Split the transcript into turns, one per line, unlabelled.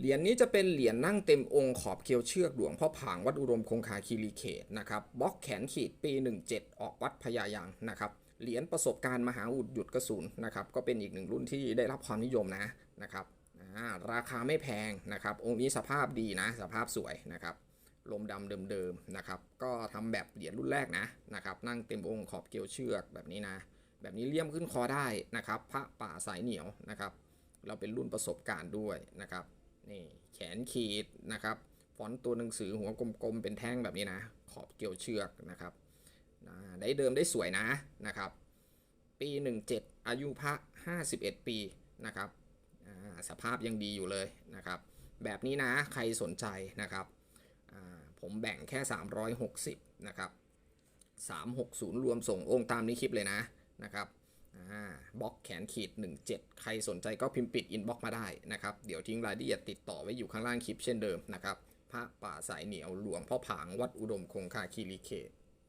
เหรียญนี้จะเป็นเหรียญนั่งเต็มองค์ขอบเคียวเชือกหลวงพ่อผางวัดอุดมคงคาคีรีเขตนะครับบล็อกแขนขีดปี 17 ออกวัดพญายางนะครับเหรียญประสบการณ์มหาอุดหยุดกระสุนนะครับก็เป็นอีกหนึ่งรุ่นที่ได้รับความนิยมนะนะครับราคาไม่แพงนะครับองค์นี้สภาพดีนะสภาพสวยนะครับลมดำเดิมๆนะครับก็ทำแบบเหรียญรุ่นแรกนะนะครับนั่งเต็มองค์ขอบเกลียวเชือกแบบนี้นะแบบนี้เลี่ยมขึ้นคอได้นะครับพระป่าสายเหนียวนะครับเราเป็นรุ่นประสบการณ์ด้วยนะครับ นี่แขนขีดนะครับ ฟอนต์ตัวหนังสือหัวกลมๆ เป็นแท่งแบบนี้นะ ขอบเกี่ยวเชือกนะครับได้เดิมได้สวยนะนะครับ ปี 17 อายุพระ 51 ปีนะครับสภาพยังดีอยู่เลยนะครับ แบบนี้นะใครสนใจนะครับ ผมแบ่งแค่ 360 นะครับ 360 รวมส่งองค์ตามนี้คลิปเลยนะนะครับ บล็อกแขนขีด 17 ใครสนใจก็พิมพ์ปิดอินบ็อกมาได้นะครับ เดี๋ยวทิ้งรายละเอียดติดต่อไว้อยู่ข้างล่างคลิปเช่นเดิมนะครับ พระป่าสายเหนียวหลวงพ่อผางวัดอุดมคงคาคีรีเขต